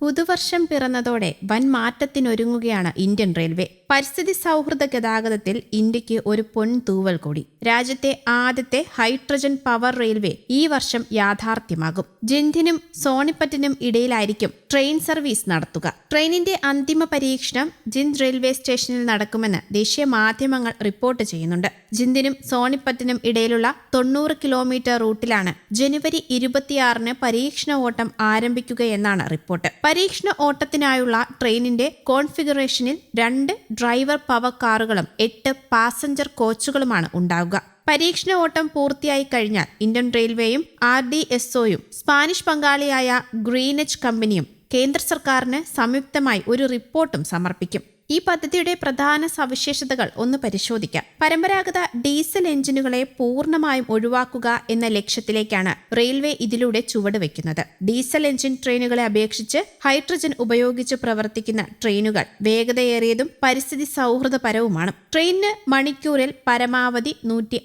പുതുവർഷം പിറന്നതോടെ വൻ മാറ്റത്തിനൊരുങ്ങുകയാണ് Indian railway. പരിസ്ഥിതി സൗഹൃദ ഗതാഗതത്തിൽ ഇന്ത്യയ്ക്ക് ഒരു പൊൻ തൂവൽ കൂടി. രാജ്യത്തെ ആദ്യത്തെ ഹൈഡ്രജൻ പവർ റെയിൽവേ ഈ വർഷം യാഥാർത്ഥ്യമാകും. ജിന്ധിനും സോണിപ്പറ്റിനും ഇടയിലായിരിക്കും ട്രെയിൻ സർവീസ് നടത്തുക. ട്രെയിനിന്റെ അന്തിമ പരീക്ഷണം ജിന്ദ് റെയിൽവേ സ്റ്റേഷനിൽ നടക്കുമെന്ന് ദേശീയ മാധ്യമങ്ങൾ റിപ്പോർട്ട് ചെയ്യുന്നുണ്ട്. ജിന്ദിനും സോണിപ്പറ്റിനും ഇടയിലുള്ള തൊണ്ണൂറ് കിലോമീറ്റർ റൂട്ടിലാണ് ജനുവരി ഇരുപത്തിയാറിന് പരീക്ഷണ ഓട്ടം ആരംഭിക്കുകയെന്നാണ് റിപ്പോർട്ട്. പരീക്ഷണ ഓട്ടത്തിനായുള്ള ട്രെയിനിന്റെ കോൺഫിഗറേഷനിൽ രണ്ട് ഡ്രൈവർ പവർ കാറുകളും എട്ട് പാസഞ്ചർ കോച്ചുകളുമാണ് ഉണ്ടാവുക. പരീക്ഷണ ഓട്ടം പൂർത്തിയായി കഴിഞ്ഞാൽ ഇന്ത്യൻ റെയിൽവേയും ആർ ഡി എസ് ഒയും സ്പാനിഷ് പങ്കാളിയായ ഗ്രീനച്ച് കമ്പനിയും കേന്ദ്ര സർക്കാരിന് സംയുക്തമായി ഒരു റിപ്പോർട്ടും സമർപ്പിക്കും. ഈ പദ്ധതിയുടെ പ്രധാന സവിശേഷതകൾ ഒന്ന് പരിശോധിക്കാം. പരമ്പരാഗത ഡീസൽ എഞ്ചിനുകളെ പൂർണമായും ഒഴിവാക്കുക എന്ന ലക്ഷ്യത്തിലേക്കാണ് റെയിൽവേ ഇതിലൂടെ ചുവടുവെക്കുന്നത് ഡീസൽ എഞ്ചിൻ ട്രെയിനുകളെ അപേക്ഷിച്ച് ഹൈഡ്രജൻ ഉപയോഗിച്ച് പ്രവർത്തിക്കുന്ന ട്രെയിനുകൾ വേഗതയേറിയതും പരിസ്ഥിതി സൗഹൃദപരവുമാണ്. ട്രെയിനിന് മണിക്കൂറിൽ പരമാവധി നൂറ്റി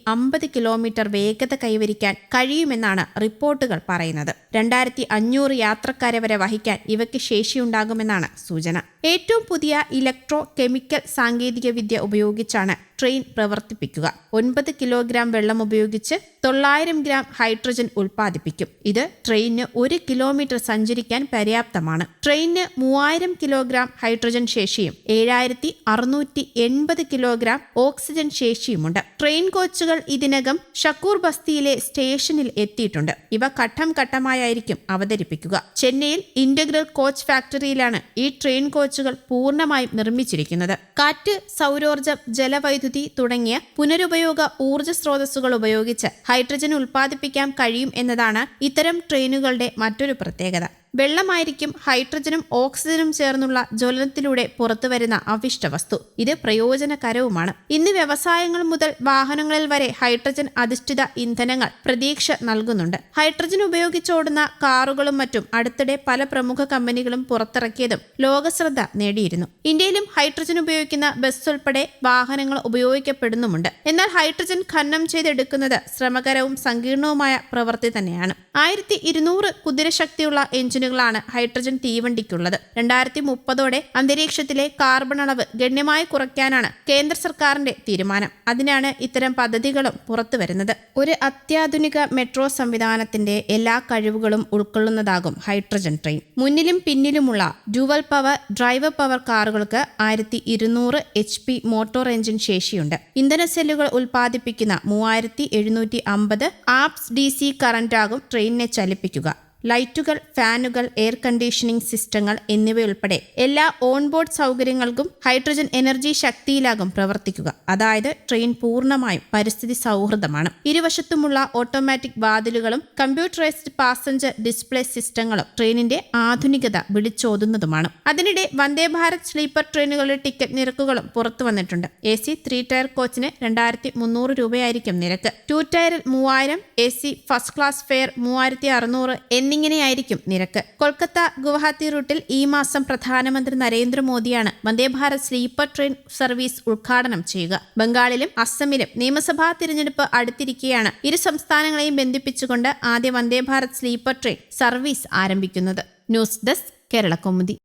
കിലോമീറ്റർ വേഗത കൈവരിക്കാൻ കഴിയുമെന്നാണ് റിപ്പോർട്ടുകൾ പറയുന്നത്. രണ്ടായിരത്തി അഞ്ഞൂറ് യാത്രക്കാരെ വരെ വഹിക്കാൻ ഇവയ്ക്ക് ശേഷിയുണ്ടാകുമെന്നാണ് സൂചന. ഏറ്റവും പുതിയ ഇലക്ട്രോ കെമിക്കൽ സാങ്കേതിക വിദ്യ ഉപയോഗിച്ചാണ് ട്രെയിൻ പ്രവർത്തിപ്പിക്കുക. ഒൻപത് കിലോഗ്രാം വെള്ളം ഉപയോഗിച്ച് തൊള്ളായിരം ഗ്രാം ഹൈഡ്രജൻ ഉൽപ്പാദിപ്പിക്കും. ഇത് ട്രെയിനിന് ഒരു കിലോമീറ്റർ സഞ്ചരിക്കാൻ പര്യാപ്തമാണ്. ട്രെയിനിന് മൂവായിരം കിലോഗ്രാം ഹൈഡ്രജൻ ശേഷിയും ഏഴായിരത്തി അറുന്നൂറ്റി എൺപത് കിലോഗ്രാം ഓക്സിജൻ ശേഷിയുമുണ്ട്. ട്രെയിൻ കോച്ചുകൾ ഇതിനകം ഷക്കൂർ ബസ്തിയിലെ സ്റ്റേഷനിൽ എത്തിയിട്ടുണ്ട്. ഇവ ഘട്ടം ഘട്ടമായായിരിക്കും അവതരിപ്പിക്കുക. ചെന്നൈയിൽ ഇന്റഗ്രൽ കോച്ച് ഫാക്ടറിയിലാണ് ഈ ട്രെയിൻ കോച്ചുകൾ പൂർണമായും നിർമ്മിച്ചിരിക്കുന്നത്. കാറ്റ് സൗരോർജം ജലവൈദ്യുതി തുടങ്ങിയ പുനരുപയോഗ ഊർജ സ്രോതസ്സുകൾ ഉപയോഗിച്ച് ഹൈഡ്രജൻ ഉൽപ്പാദിപ്പിക്കാൻ കഴിയും എന്നതാണ് ഇത്തരം ട്രെയിനുകളുടെ മറ്റൊരു പ്രത്യേകത. വെള്ളമായിരിക്കും ഹൈഡ്രജനും ഓക്സിജനും ചേർന്നുള്ള ജ്വലനത്തിലൂടെ പുറത്തുവരുന്ന അവിഷ്ട വസ്തു. ഇത് പ്രയോജനകരവുമാണ്. ഇന്ന് വ്യവസായങ്ങൾ മുതൽ വാഹനങ്ങളിൽ വരെ ഹൈഡ്രജൻ അധിഷ്ഠിത ഇന്ധനങ്ങൾ പ്രതീക്ഷ നൽകുന്നുണ്ട്. ഹൈഡ്രജൻ ഉപയോഗിച്ചോടുന്ന കാറുകളും മറ്റും അടുത്തിടെ പല പ്രമുഖ കമ്പനികളും പുറത്തിറക്കിയതും ലോകശ്രദ്ധ നേടിയിരുന്നു. ഇന്ത്യയിലും ഹൈഡ്രജൻ ഉപയോഗിക്കുന്ന ബസ് ഉൾപ്പെടെ വാഹനങ്ങൾ ഉപയോഗിക്കപ്പെടുന്നുമുണ്ട്. എന്നാൽ ഹൈഡ്രജൻ ഖനനം ചെയ്തെടുക്കുന്നത് ശ്രമകരവും സങ്കീർണവുമായ പ്രവൃത്തി തന്നെയാണ്. ആയിരത്തി ഇരുന്നൂറ് കുതിരശക്തിയുള്ള എഞ്ചിനുകളാണ് ഹൈഡ്രജൻ തീവണ്ടിക്കുള്ളത് രണ്ടായിരത്തി മുപ്പതോടെ അന്തരീക്ഷത്തിലെ കാർബൺ അളവ് ഗണ്യമായി കുറയ്ക്കാനാണ് കേന്ദ്ര സർക്കാരിന്റെ തീരുമാനം. അതിനാണ് ഇത്തരം പദ്ധതികളും പുറത്തു വരുന്നത്. ഒരു അത്യാധുനിക മെട്രോ സംവിധാനത്തിന്റെ എല്ലാ കഴിവുകളും ഉൾക്കൊള്ളുന്നതാകും ഹൈഡ്രജൻ ട്രെയിൻ. മുന്നിലും പിന്നിലുമുള്ള ഡ്യുവൽ പവർ ഡ്രൈവർ പവർ കാറുകൾക്ക് ആയിരത്തി ഇരുന്നൂറ് എച്ച് പി മോട്ടോർ എഞ്ചിൻ ശേഷിയുണ്ട്. ഇന്ധന സെല്ലുകൾ ഉൽപ്പാദിപ്പിക്കുന്ന മൂവായിരത്തി എഴുന്നൂറ്റി അമ്പത് ആപ്സ് ഡി സി കറന്റാകും ട്രെയിനിനെ ചലിപ്പിക്കുക. ലൈറ്റുകൾ ഫാനുകൾ എയർ കണ്ടീഷനിംഗ് സിസ്റ്റങ്ങൾ എന്നിവയുൾപ്പെടെ എല്ലാ ഓൺബോർഡ് സൗകര്യങ്ങൾക്കും ഹൈഡ്രജൻ എനർജി ശക്തിയിലാകും പ്രവർത്തിക്കുക. അതായത് ട്രെയിൻ പൂർണമായും പരിസ്ഥിതി സൗഹൃദമാണ്. ഇരുവശത്തുമുള്ള ഓട്ടോമാറ്റിക് വാതിലുകളും കമ്പ്യൂട്ടറൈസ്ഡ് പാസഞ്ചർ ഡിസ്പ്ലേ സിസ്റ്റങ്ങളും ട്രെയിനിന്റെ ആധുനികത വിളിച്ചോതുന്നതുമാണ്. അതിനിടെ വന്ദേ ഭാരത് സ്ലീപ്പർ ട്രെയിനുകളുടെ ടിക്കറ്റ് നിരക്കുകളും പുറത്തു വന്നിട്ടുണ്ട്. എ സി ത്രീ ടയർ കോച്ചിന് രണ്ടായിരത്തി മുന്നൂറ് രൂപയായിരിക്കും നിരക്ക്. ടു ടയറിൽ മൂവായിരം A C first class fare മൂവായിരത്തി അറുന്നൂറ് എന്നിങ്ങനെയായിരിക്കും നിരക്ക്. കൊൽക്കത്ത ഗുവാഹത്തി റൂട്ടിൽ ഈ മാസം പ്രധാനമന്ത്രി നരേന്ദ്രമോദിയാണ് വന്ദേഭാരത് സ്ലീപ്പർ ട്രെയിൻ സർവീസ് ഉദ്ഘാടനം ചെയ്യുക. ബംഗാളിലും അസമിലും നിയമസഭാ തിരഞ്ഞെടുപ്പ് അടുത്തിരിക്കെയാണ് ഇരു സംസ്ഥാനങ്ങളെയും ബന്ധിപ്പിച്ചുകൊണ്ട് ആദ്യ വന്ദേഭാരത് സ്ലീപ്പർ ട്രെയിൻ സർവീസ് ആരംഭിക്കുന്നത്. News desk Kerala Kaumudi.